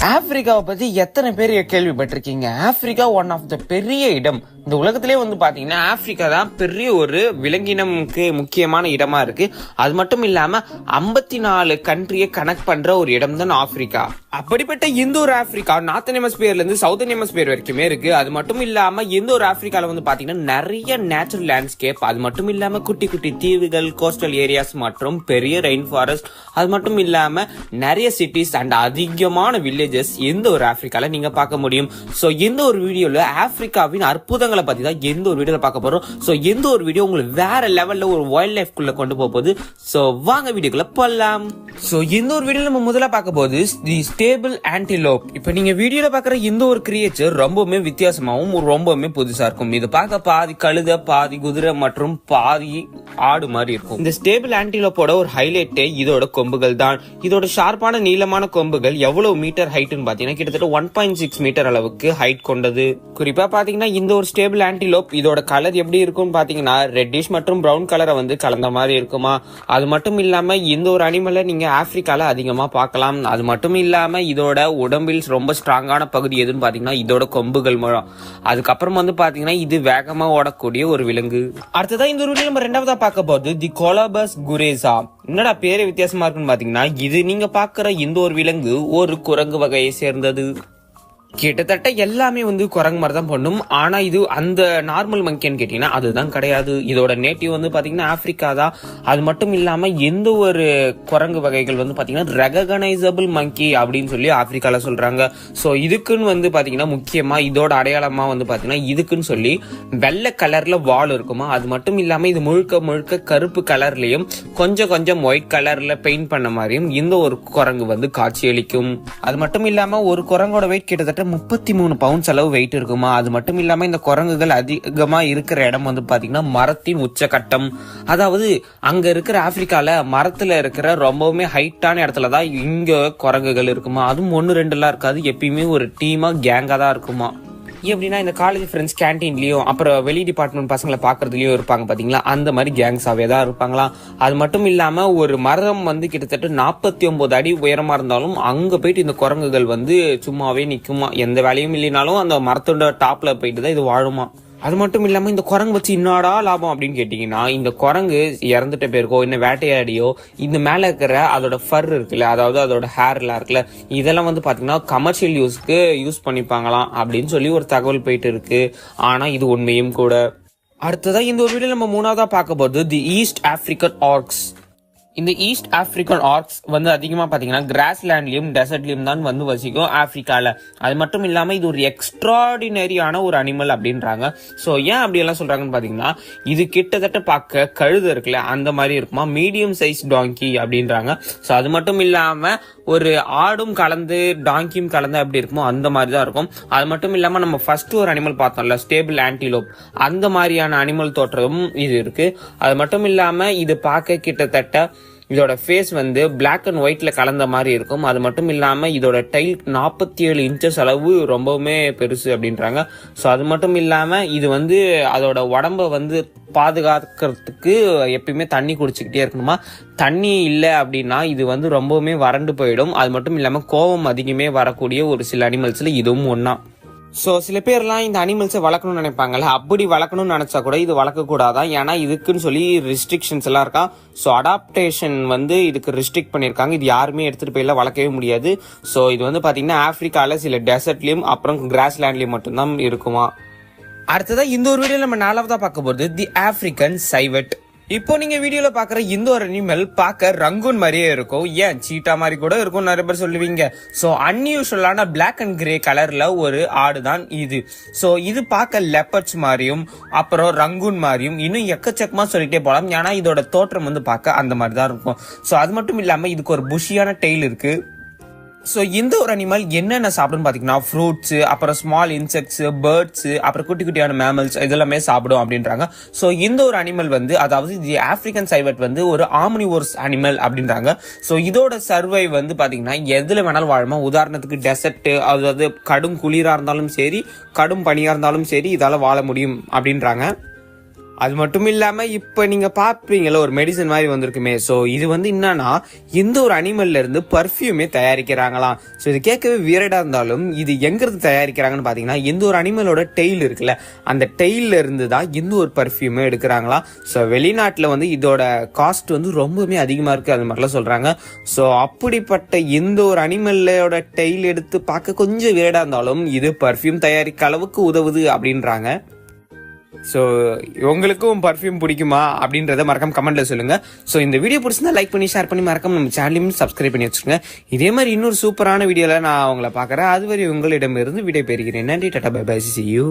ஆப்பிரிக்காவை பத்தி எத்தனை பேர் கேள்விப்பட்டிருக்கீங்க? ஆப்பிரிக்கா ஒன் ஆஃப் த பெரிய இடம். இந்த உலகத்திலே வந்து பார்த்தீங்கன்னா ஆப்பிரிக்கா தான் பெரிய ஒரு விலங்கினமுக்கு முக்கியமான இடமா இருக்கு. அது மட்டும் இல்லாம ஐம்பத்தி நாலு கண்ட்ரியை கனெக்ட் பண்ற ஒரு இடம் தான் ஆப்பிரிக்கா. அப்படிப்பட்ட இந்த ஒரு ஆப்பிரிக்கா நார்த்தன் எமஸ்பியர்ல இருந்து சவுத்தன் எமஸ்பியர் வரைக்குமே இருக்கு. அது மட்டும் இல்லாம எந்த ஒரு ஆப்பிரிக்கால வந்து பாத்தீங்கன்னா நிறைய நேச்சுரல் லேண்ட்ஸ்கேப் அது மட்டும் இல்லாம குட்டி குட்டி தீவுகள் கோஸ்டல் ஏரியாஸ் மற்றும் பெரிய ரெயின் ஃபாரஸ்ட் அது மட்டும் இல்லாம நிறைய சிட்டிஸ் அண்ட் அதிகமான வில்லேஜஸ் எந்த ஒரு ஆப்பிரிக்கால நீங்க பார்க்க முடியும். சோ எந்த ஒரு வீடியோல ஆப்பிரிக்காவின் அற்புதங்கள் பத்தி தான் எந்த ஒரு வீடியோல பார்க்க போறோம். சோ எந்த ஒரு வீடியோ உங்களுக்கு வேற லெவல்ல ஒரு வைல்ட் லைஃப் குள்ள கொண்டு போக போகுது? சோ வாங்க வீடியோக்குள்ள போலாம். சோ எந்த ஒரு வீடியோ நம்ம முதல்ல பார்க்க போகுது? தி ஸ்டேபிள் ஆன்டிலோப் இப்போ நீங்க வீடியோல பார்க்குற இந்த ஒரு கிரியேச்சர் ரொம்பவுமே வித்தியாசமாவும் ரொம்பவுமே புதுசா இருக்கும். இது பார்க்க பாதி கழுத பாதி குதிரை மற்றும் பாதி ஆடு மாதிரி இருக்கும். இந்த ஸ்டேபிள் ஆன்டிலோப்போட ஒரு ஹைலைட்டே இதோட கொம்புகள் தான். இதோட ஷார்ப்பான நீளமான கொம்புகள் எவ்வளவு மீட்டர் ஹைட்னு பாத்தீங்கன்னா கிட்டத்தட்ட ஒன் பாயிண்ட் சிக்ஸ் மீட்டர் அளவுக்கு ஹைட் கொண்டது. குறிப்பா பாத்தீங்கன்னா இந்த ஒரு ஸ்டேபிள் ஆன்டிலோப் இதோட கலர் எப்படி இருக்கும்னு பார்த்தீங்கன்னா ரெட்டிஷ் மற்றும் பிரவுன் கலரை வந்து கலந்த மாதிரி இருக்குமா? அது மட்டும் இல்லாமல் இந்த ஒரு அனிமலை நீங்கள் ஆஃப்ரிக்காவில் அதிகமாக பார்க்கலாம். அது மட்டும் இல்லாமல் இதோட உடம்பில் ரொம்ப ஸ்ட்ராங்கான பகுதி எதுன்னு பார்த்தீங்கன்னா இதோட கொம்புகள் மூலம். அதுக்கப்புறம் வந்து பார்த்தீங்கன்னா இது வேகமாக ஓடக்கூடிய ஒரு விலங்கு. அடுத்ததான் இந்த ஒரு வீடியோ நம்ம ரெண்டாவதாக பார்க்க போகுது தி கொலபஸ் குரேசா என்னடா பேரே வித்தியாசமா இருக்குன்னு பாத்தீங்கன்னா இது நீங்க பாக்குற இந்த ஒரு விலங்கு ஒரு குரங்கு வகையை சேர்ந்தது. கிட்டத்தட்ட எல்லாமே வந்து குரங்கு மாதிரி தான் பண்ணும். ஆனா இது அந்த நார்மல் மங்கின்னு கேட்டீங்கன்னா அதுதான் கிடையாது. இதோட நேட்டிவ் வந்து பாத்தீங்கன்னா ஆப்பிரிக்கா தான். அது மட்டும் இல்லாம எந்த ஒரு குரங்கு வகைகள் வந்து பாத்தீங்கன்னா ரெகனைசபிள் மங்கி அப்படின்னு சொல்லி ஆப்பிரிக்கால சொல்றாங்க. சோ இதுக்குன்னு வந்து பாத்தீங்கன்னா முக்கியமா இதோட அடையாளமா வந்து பாத்தீங்கன்னா இதுக்குன்னு சொல்லி வெள்ளை கலர்ல வால் இருக்குமா? அது மட்டும் இல்லாம இது முழுக்க முழுக்க கருப்பு கலர்லயும் கொஞ்சம் கொஞ்சம் ஒயிட் கலர்ல பெயிண்ட் பண்ண மாதிரியும் இந்த ஒரு குரங்கு வந்து காட்சியளிக்கும். அது மட்டும் இல்லாம ஒரு குரங்கோட வெயிட் கிட்டத்தட்ட முப்பத்தி மூணு பவுன்ஸ் அளவு வெயிட் இருக்குமா? அது மட்டும் இல்லாம இந்த குரங்குகள் அதிகமா இருக்கிற இடம் வந்து பாத்தீங்கன்னா மரத்தின் உச்சகட்டம். அதாவது அங்க இருக்கிற ஆப்பிரிக்கால மரத்துல இருக்கிற ரொம்பவுமே ஹைட்டான இடத்துல தான் இங்க குரங்குகள் இருக்குமா? அதுவும் ஒன்னு ரெண்டு எல்லாம் இருக்காது. எப்பயுமே ஒரு டீமா கேங்கா தான் இருக்குமா? எப்படின்னா இந்த காலேஜ் ஃப்ரெண்ட்ஸ் கேன்டீன்லயும் அப்புறம் வெளி டிபார்ட்மெண்ட் பசங்களை பாக்குறதுலயும் இருப்பாங்க பாத்தீங்களா? அந்த மாதிரி கேங்ஸாவே தான் இருப்பாங்களா? அது மட்டும் இல்லாம ஒரு மரம் வந்து கிட்டத்தட்ட நாற்பத்தி ஒன்பது அடி உயரமா இருந்தாலும் அங்க போயிட்டு இந்த குரங்குகள் வந்து சும்மாவே நிக்குமா? எந்த வேலையும் இல்லைனாலும் அந்த மரத்தோட டாப்ல போயிட்டு தான் இது வாழுமா? அது மட்டும் இல்லாமல் இந்த குரங்கு வச்சு இன்னாடா லாபம் அப்படின்னு கேட்டிங்கன்னா இந்த குரங்கு இறந்துட்ட பேருக்கோ இன்னும் வேட்டையாடியோ இந்த மேலே இருக்கிற அதோட ஃபர் இருக்குல்ல அதாவது அதோட ஹேர்லாம் இருக்குல்ல இதெல்லாம் வந்து பார்த்தீங்கன்னா கமர்ஷியல் யூஸ்க்கு யூஸ் பண்ணிப்பாங்களாம் அப்படின்னு சொல்லி ஒரு தகவல் போயிட்டு இருக்கு. ஆனால் இது உண்மையும் கூட. அடுத்ததாக இந்த ஒரு வீடியோ நம்ம மூணாவதாக பார்க்க போகிறது தி ஈஸ்ட் ஆஃப்ரிக்கன் ஆர்க்ஸ் இந்த ஈஸ்ட் ஆப்பிரிக்கன் ஆர்க்ஸ் வந்து அதிகமாக பார்த்தீங்கன்னா கிராஸ் லேண்ட்லையும் டெசர்ட்லையும் தான் வந்து வசிக்கும் ஆஃப்ரிக்காவில் அது மட்டும் இல்லாமல் இது ஒரு எக்ஸ்ட்ராடினரியான ஒரு அனிமல் அப்படின்றாங்க. ஸோ ஏன் அப்படி எல்லாம் பார்த்தீங்கன்னா இது கிட்டத்தட்ட பார்க்க கழுது இருக்குல்ல அந்த மாதிரி இருக்குமா? மீடியம் சைஸ் டாங்கி அப்படின்றாங்க. ஸோ அது மட்டும் இல்லாமல் ஒரு ஆடும் கலந்து டாங்கியும் கலந்து அப்படி இருக்குமோ அந்த மாதிரி தான் இருக்கும். அது மட்டும் இல்லாமல் நம்ம ஃபர்ஸ்ட் ஒரு அனிமல் பார்த்தோம்ல ஸ்டேபிள் ஆன்டிலோப் அந்த மாதிரியான அனிமல் தோற்றமும் இது இருக்குது அது மட்டும் இல்லாமல் இது பார்க்க கிட்டத்தட்ட இதோட ஃபேஸ் வந்து பிளாக் அண்ட் ஒயிட்ல கலந்த மாதிரி இருக்கும். அது மட்டும் இல்லாமல் இதோட டைல் நாற்பத்தி ஏழு இன்ச்சஸ் அளவு ரொம்பவுமே பெருசு அப்படின்றாங்க. ஸோ அது மட்டும் இல்லாமல் இது வந்து அதோட உடம்ப வந்து பாதுகாக்கிறதுக்கு எப்பயுமே தண்ணி குடிச்சுக்கிட்டே இருக்கணுமா? தண்ணி இல்லை அப்படின்னா இது வந்து ரொம்பவுமே வறண்டு போயிடும். அது மட்டும் இல்லாமல் கோவம் அதிகமே வரக்கூடிய ஒரு சில அனிமல்ஸில் இதுவும் ஒன்றா ஸோ சில பேர்லாம் இந்த அனிமல்ஸை வளர்க்கணும்னு நினைப்பாங்கல்ல. அப்படி வளர்க்கணும்னு நினைச்சா கூட இது வளர்க்கக்கூடாதான் ஏன்னா இதுக்குன்னு சொல்லி ரிஸ்ட்ரிக்ஷன்ஸ் எல்லாம் இருக்கா? ஸோ அடாப்டேஷன் வந்து இதுக்கு ரெஸ்ட்ரிக்ட் பண்ணியிருக்காங்க. இது யாருமே எடுத்துகிட்டு போயில வளர்க்கவே முடியாது. ஸோ இது வந்து பார்த்தீங்கன்னா ஆஃப்ரிக்காவில் சில டெசர்ட்லேயும் அப்புறம் கிராஸ் லேண்ட்லேயும் மட்டும்தான் இருக்குமா? அடுத்ததான் இந்த ஒரு வீடியோ நம்ம நாலாவதாக பார்க்க போகிறது தி ஆஃப்ரிக்கன் சைவட் இப்போ நீங்க வீடியோல பாக்குற இந்த ஒரு அனிமல் பார்க்க ரங்கூன் மாதிரியே இருக்கும். ஏன்? சீட்டா மாதிரி கூட இருக்கும். நிறைய பேர் சொல்லுவீங்க. சோ அன்யூஷுவலான பிளாக் அண்ட் கிரே கலர்ல ஒரு ஆடு தான் இது. சோ இது பார்க்க லெப்பர்ட்ஸ் மாதிரியும் அப்புறம் ரங்கூன் மாதிரியும் இன்னும் எக்கச்சக்கமா சொல்லிட்டே போலாம். ஏன்னா இதோட தோற்றம் வந்து பார்க்க அந்த மாதிரி தான் இருக்கும். சோ அது மட்டும் இல்லாம இதுக்கு ஒரு புஷியான டெய்ல் இருக்கு. ஸோ இந்த ஒரு அனிமல் என்னென்ன சாப்பிடுன்னு பார்த்தீங்கன்னா ஃப்ரூட்ஸ் அப்புறம் ஸ்மால் இன்செக்ட்ஸ் பேர்ட்ஸ் அப்புறம் குட்டி குட்டியான மேமல்ஸ் இதெல்லாமே சாப்பிடும் அப்படின்றாங்க. ஸோ இந்த ஒரு அனிமல் வந்து அதாவது தி ஆஃப்ரிக்கன் சைவட் வந்து ஒரு ஆம்னிவோர்ஸ் அனிமல் அப்படின்றாங்க. ஸோ இதோட சர்வை வந்து பார்த்தீங்கன்னா எதில் வேணாலும் வாழுமா? உதாரணத்துக்கு டெசர்ட் அதாவது கடும் குளிராக இருந்தாலும் சரி கடும் பனியாக இருந்தாலும் சரி இதால் வாழ முடியும் அப்படின்றாங்க. அது மட்டும் இல்லாம இப்ப நீங்க பாப்பீங்கல்ல ஒரு மெடிசன் மாதிரி வந்திருக்குமே. சோ இது வந்து என்னன்னா எந்த ஒரு அனிமல்ல இருந்து பர்ஃப்யூமே தயாரிக்கிறாங்களாம். சோ இது கேட்கவே வியரடா இருந்தாலும் இது எங்க இருந்து தயாரிக்கிறாங்கன்னு பாத்தீங்கன்னா எந்த ஒரு அனிமலோட டெய்ல் இருக்குல்ல அந்த டெய்ல இருந்து தான் எந்த ஒரு பர்ஃப்யூமே எடுக்கிறாங்களாம். சோ வெளிநாட்டுல வந்து இதோட காஸ்ட் வந்து ரொம்பவுமே அதிகமா இருக்கு அது மாதிரிலாம் சொல்றாங்க. சோ அப்படிப்பட்ட எந்த ஒரு அனிமல்லோட டெய்ல் எடுத்து பார்க்க கொஞ்சம் வியரடா இருந்தாலும் இது பர்ஃப்யூம் தயாரிக்க அளவுக்கு உதவுது அப்படின்றாங்க. ஸோ உங்களுக்கும் பர்ஃப்யூம் பிடிக்குமா அப்படின்றத மறக்காம கமெண்ட்ல சொல்லுங்க. ஸோ இந்த வீடியோ பிடிச்சிருந்தா லைக் பண்ணி ஷேர் பண்ணி மறக்காம நம்ம சேனலையும் சப்ஸ்கிரைப் பண்ணி வச்சுருங்க. இதே மாதிரி இன்னொரு சூப்பரான வீடியோல நான் உங்களை பார்க்குறேன். அதுவரை உங்களிடமிருந்து வீடியோ பெறுகிறேன் நன்றி tata bye bye see you